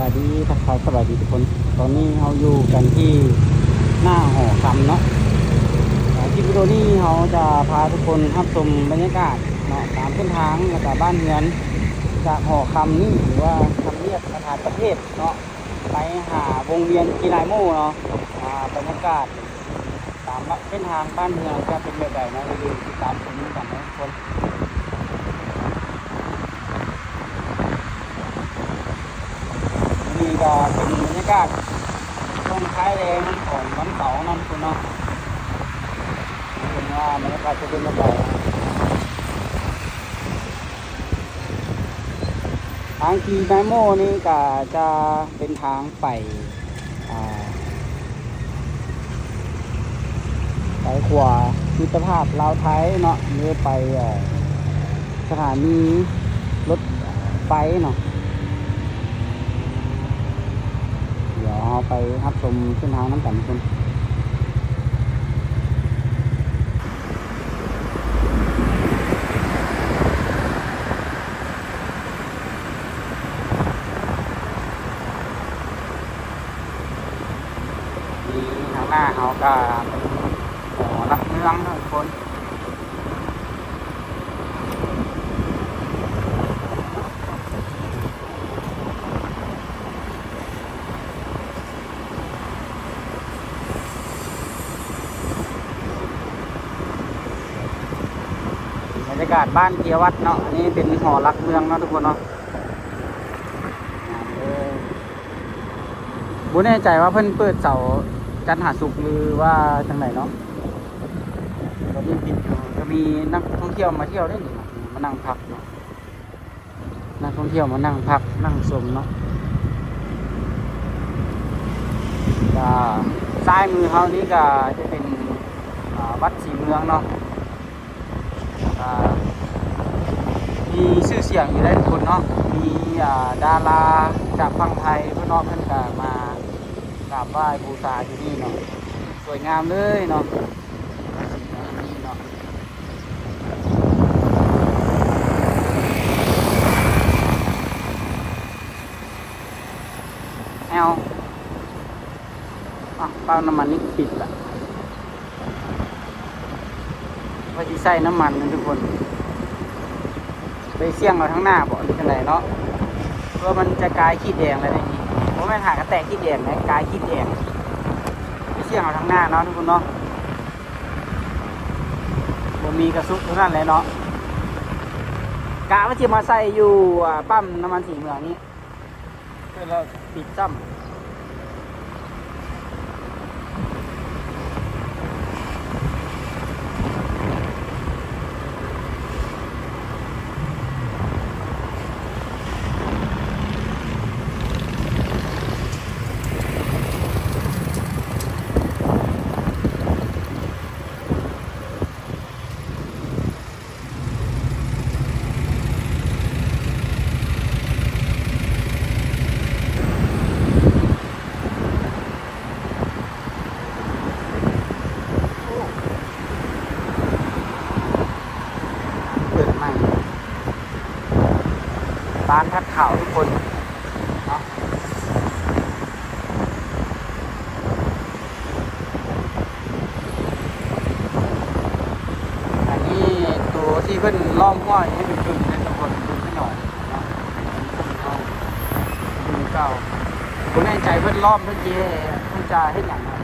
วัสดีทักทายสวัสดีทุกคน ตอนนี้เราอยู่กันที่หน้าหอคำเนาะอ่าคลิปวิดีโอนี้เราจะพาทุกคนรับชมบรรยากาศเนาะตามเส้นทางแล้วก็บ้านเรือน จากหอคำนี่หรือว่าทำเนียบสถานประเทศเนาะไปหาวงเวียนกีฬาโม่เนาะบรรยากาศตามเส้นทางบ้านเมืองจะเป็นแบบไหนนะอย่าลืมติดตามชมกันนะทุกคน นี่ก็ เป็นบรรยากาศช่วงท้ายแรงของวันเสาร์นั่นคุณเนาะเป็นว่าบรรยากาศจะเป็นแบบไหนทางทีแมโมนี่ก็จะเป็นทางไปไปขวามิตรภาพลาวไทยเนาะหรือไปสถานีรถไฟเนาะ เราไปรับชมเส้นทางน้ำกันคุณนี่ทางหน้าเขาก็เป็นหอรับเมืองนะทุกคน บรรยากาศบ้านเกียวัดเนาะอันนี้เป็นหอรักเมืองเนาะทุกคนเนาะบุแน่ใจว่าเพิ่นเปิดเสาจันหาสุกหรือว่าจังไหนเนาะตอนนี้ปิดอยู่จะมีนักท่องเที่ยวมาเที่ยวได้หนิมานั่งพักเนาะนักท่องเที่ยวมานั่งพักนั่งชมเนาะก็ซ้ายมือเขานี่ก็จะเป็นวัดศรีเมืองเนาะ มีชื่อเสียงอยู่ได้ทุกคนเนาะมีดาราจากฝั่งไทยเพื่อนเน้องเพื่อนก็มากราบไหว้บูชาอยู่นี่เนาะสวยงามเลยเนาะนี่เนาะแอลอะเป้าน้ำมันนี่ปิดละว่าจะ ใส่น้ำมันนะทุกคน ไปเสี่ยงเอาทั้งหน้าบอกหรืออะไรเนาะเพื่อมันจะกลายขี้แดงอะไรอย่างนี้ผมไม่หากระแตกขี้แดงนะกลายขี้แดงไปเสี่ยงเอาทั้งหน้าเนาะทุกคนเนาะผมมีกระซุกท่านั้นเลยเนาะกะว่าจะมาใส่อยู่ปั๊มน้ำมันสีเหมืองนี้เพื่อเราปิดจ้ำ เปิดใหม่ร้านทัดข่าวทุกคนเนาะอันนี้ตัวที่ เพิ่นล้อมห้อยให้เป็นกึ่งเป็นทุกคนดูไม่หน่อยเนาะเอาดูเก่าผมแน่ใจเพิ่นล้อมเพิ่นเจเพิ่นจะให้อย่างไร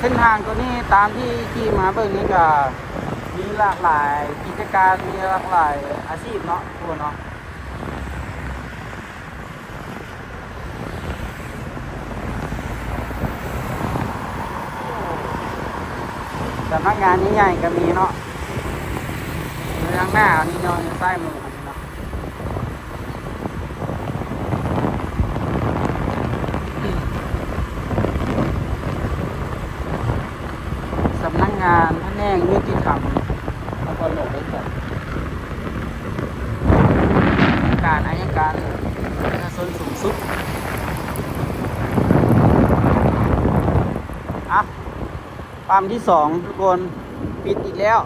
เส้นทางตัวนี้ตามที่ที่มาเบิ่งนี่ก็มีหลากหลายกิจการมีหลากหลายอาชีพเนาะทุกคนเนาะสำนักงานใหญ่ๆก็มีเนาะเมืองางหน้าอันนี้เนาะอยู่ใต้มืออันนี้เนานแผนกยุติธรรมนครหลวงเลยครับการอายการประชาชนสูงสุดอะปั๊มที่สองทุกคนปิดอีกแล้ว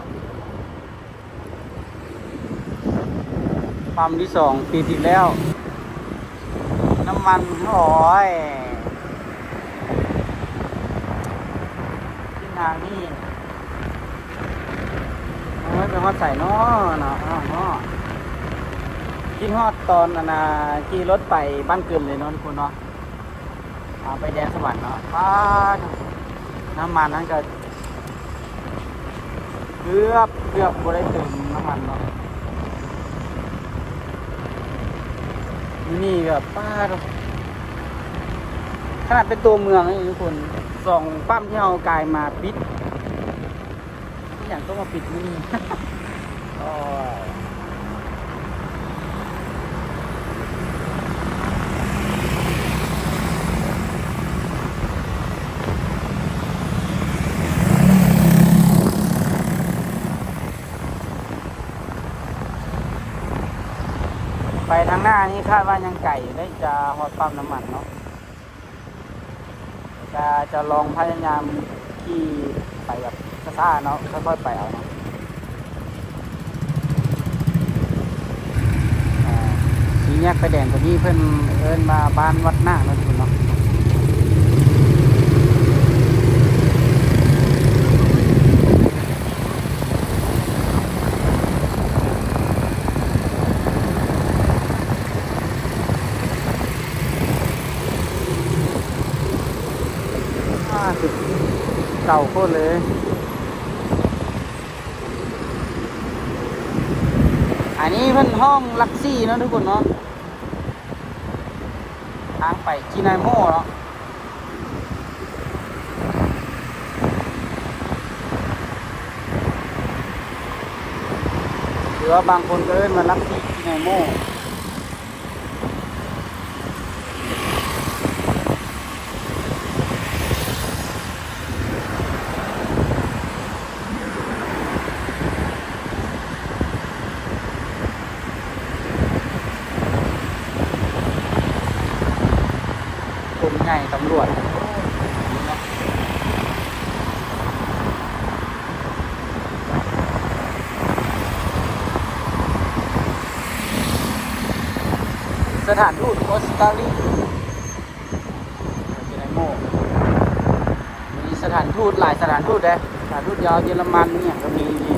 ปั๊มที่สองปิดอีกแล้ว น้ำมันโอ้ยที่ทางนี่ ไปฮอดใส่นาะเนาะเนาะกินฮอดตอนนาขี่รถไปบ้านเกินเลยเนาะทุกคนเนาะไปแดนสวรรค์เนาะป้าน้ำมันนั้นก็เกือบเกือบบริเติมน้ำมันเนาะนี่แบบป้าขนาดเป็นตัวเมืองนี่ทุกคนสองปั๊มที่เอากายมาปิด อย่างต้องมาปิดนี่โอ้ยไปทางหน้านี่คาดว่ายังไก่ได้จะหอดปั๊มน้ำมันเนาะจะจะลองพยายามขี่ไปแบบ ช้าๆเนาะค่อยๆไปเอาเนาะสีแยกไฟแดงตัวนี้เพิ่นเอินมาบ้านวัดหน้าเนาะทุกคนเนาะอ่าสุดเก่าโคตรเลย นี้เพิ่นห้องลักซี่เนาะทุกคนเนาะทางไปจีนายโม่เนาะหรือว่าบางคนก็เอิ้นมาลักซี่จีนายโม่ คนใหญ่ตำรวจสถานทูตออสเตรเลียเโมมีสถานทูตหลายสถานทูตเลยสถานทูตยาวเยอรมันเนี่ยก็มีนี่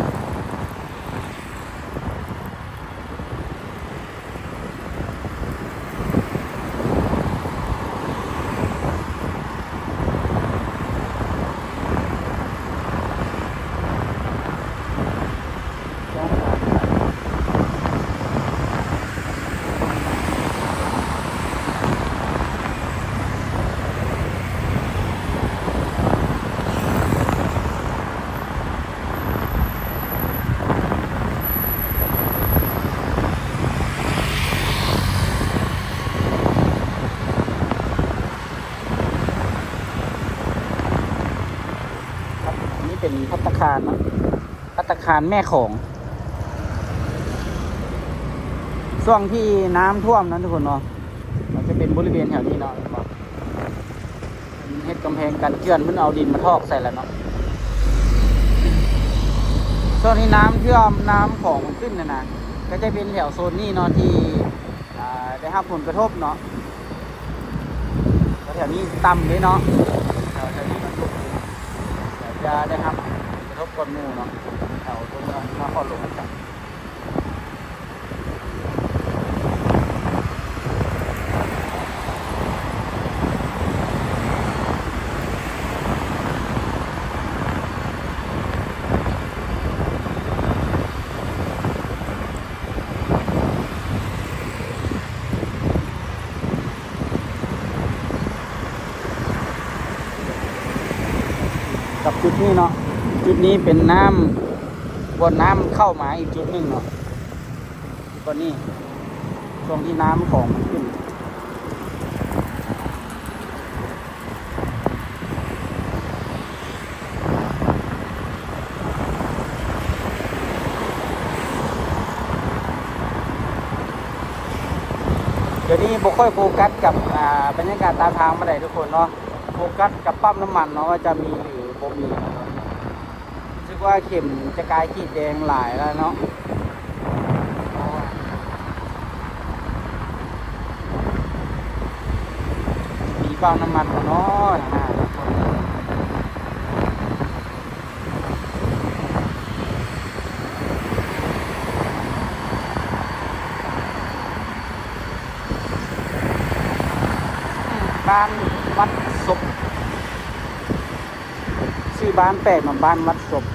ครับอันนี้เป็นพัตตาคารเนอะพัตตา คารแม่ของ ช่วงที่น้ำท่วมนั้นทุกคนเนาะมันจะเป็นบริเวณแถวนี้เนาะเฮ็ดกำแพงกันเจือนเพิ่นเอาดินมาทอกใส่แล้วเนาะช่วงที่น้ำท่วมน้ำของมันขึ้นนะนะก็จะเป็นแถวโซนนี้เนาะที่อ่าได้รับผลกระทบเนาะแล้วแถวนี้ต่ำเลยเนาะแถวนี้มันสูงเดี๋ยวจะได้รับผลกระทบก่อนมูเนาะ แถวตัวเมืองนครหลวงจังกับจุดนี้เนาะจุดนี้เป็นน้ำ บนน้ำเข้ามาอีกจุดหนึ่งเนาะบนนี้ตรงที่น้ำของมันขึ้นเดี๋ยวนี้บ่ค่อยโฟกัสกับบรรยากาศตามทางมาได้ทุกคนเนาะโฟกัสกับปั๊มน้ำมันเนาะว่าจะมีหรือบ่มี กว่าเข็มจะกลายขีดแดงหลายแล้วเนาะมีเปั๊มน้ำมันเนาะนะบ้านวัดศพชื่อบ้านแปลกเนาบ้านวัดศพ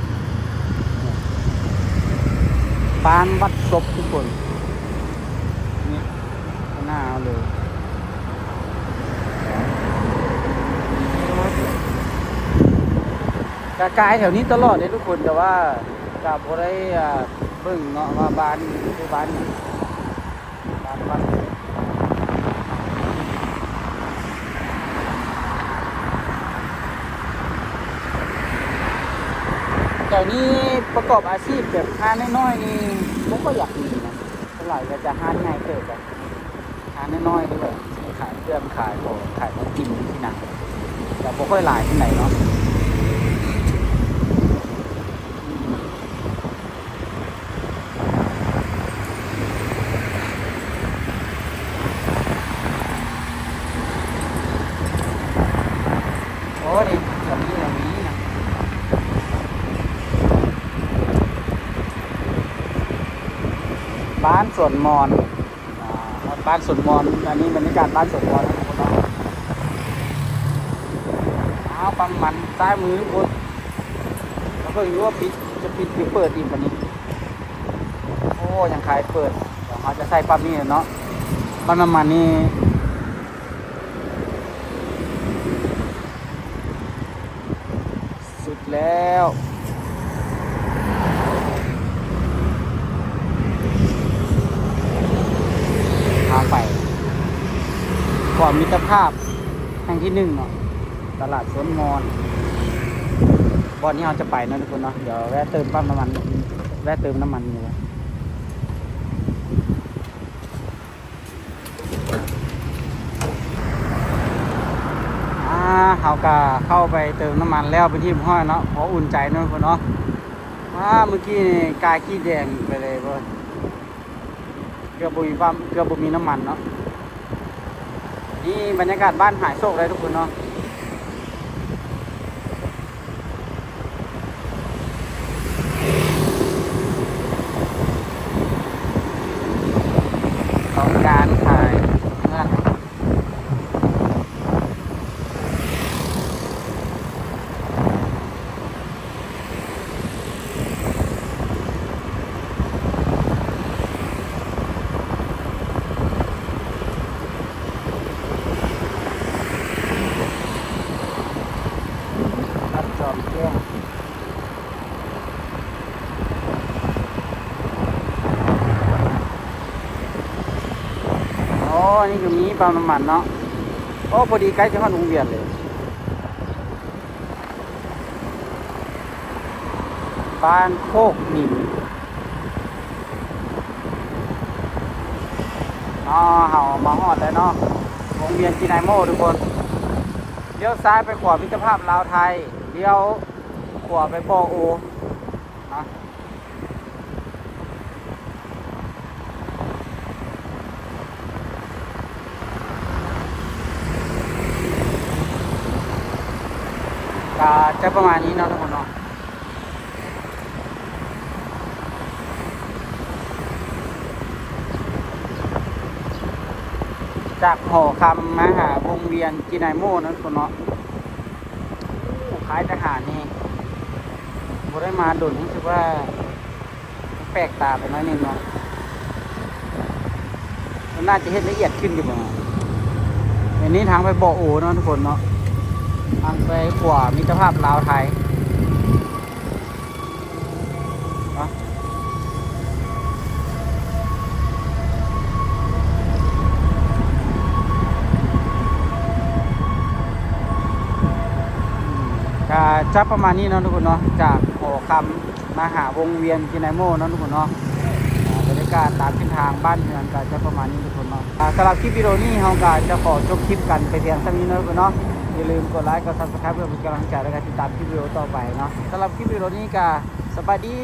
บ้านวัดศพทุกคนนี่ข้างหน้าเอาเลยกกายแถวนี้ตลอดเลยทุกคนแต่ว่ากับบ่ได้อ่าเบิ่งเนาะว่าบ้านคือบ้านบ้านวัดแถวนี้ ประกอบอาชีพแบบหานน้อยๆนี่ผมก็อยากมีนะเท่าไหร่ก็จะหานง่ายเกิดกันห้านน้อยๆด้วยขายเครื่องขายของขายของกินที่นั่นแต่บ่ค่อยหลายที่ไหนเนาะ โอ้ดิแบบนี้แบบนี้นะบ้าน สวนมอนบ้านสวนมอนอันนี้บรรยากาศบ้านสวนมอนนะทุกคนเนาะอ้าวปั๊มมันใต้มือทุกคนแล้วก็รู้ว่าปิดจะปิดหรือเปิดอีกวันนี้ โอ้ยังขายเปิดเดี๋ยวเขาจะใส่ปั๊มนี่เนาะปั๊มน้ำมันนี่สุดแล้วทางไปก่อน มิตรภาพแห่งที่หนึ่งเนาะตลาดสวนมอนบอนนี้เราจะไปนะทุกคนเนาะเดี๋ยวแวะเติมปั๊มน้ำมันแวะเติมน้ำมันอยู่นะอ่าเขาก็เข้าไปเติมน้ำมันแล้วเป็นที่ห้อยเนาะพออุ่นใจเนาะทุกคนเนาะว้าเมื่อกี้กายขี้แดงไปเลยเว้ยเกือบบุมีปั๊มเกือบบุมีน้ำมันเนาะ นี่บรรยากาศบ้านหายโศกเลยทุกคนเนาะของการขายเงิน รับจอมแก้วโอ้นี่คือมีปั๊มน้ำมันเนาะโอ้พอดีใกล้จะฮอดวงเวียนเลยบ้านโคกหินอ๋อเห่ามาฮอดแล้วเนาะวงเวียนจีไนโมทุกคนเลี้ยวซ้ายไปขวามิตรภาพลาวไทยเลี้ยวขวาไปปอโอนะ จะประมาณนี้เนาะทุกคนเนาะจากหอคำมาหาวงเวียนจีไนโม่นะทุกคนเนาะขายทหารนี่บได้มาโดนรู้สึกว่าแปลกตาไปน้อยนึงเนาะมันน่าจะเห็นละเอียดขึ้นอยู่บ่อันนี้ทางไปบ่อโอเนาะทุกคนเนาะ ทางไปขวมิตรภาพลาวไทยก็จะประมาณนี้เนาะทุกคนเนาะจากหอคำมาหาวงเวียนกินไนโมเนาะทุกคนเนาะบรรยากาศตามทิศทางบ้านเมืองก็จะประมาณนี้ทุกคนเนาะสำหรับคลิปวิดีโอนี้เราก็จะขอจบคลิปกันไปเพียงเท่านี้นะทุกคนเนาะ อย่าลืมกดไลค์กดซับสไครป์เพื่อเป็นกำลังใจในการติดตามคลิปวิดีโอต่อไปเนาะสำหรับคลิปวิดีโอนี้ก็สบายดี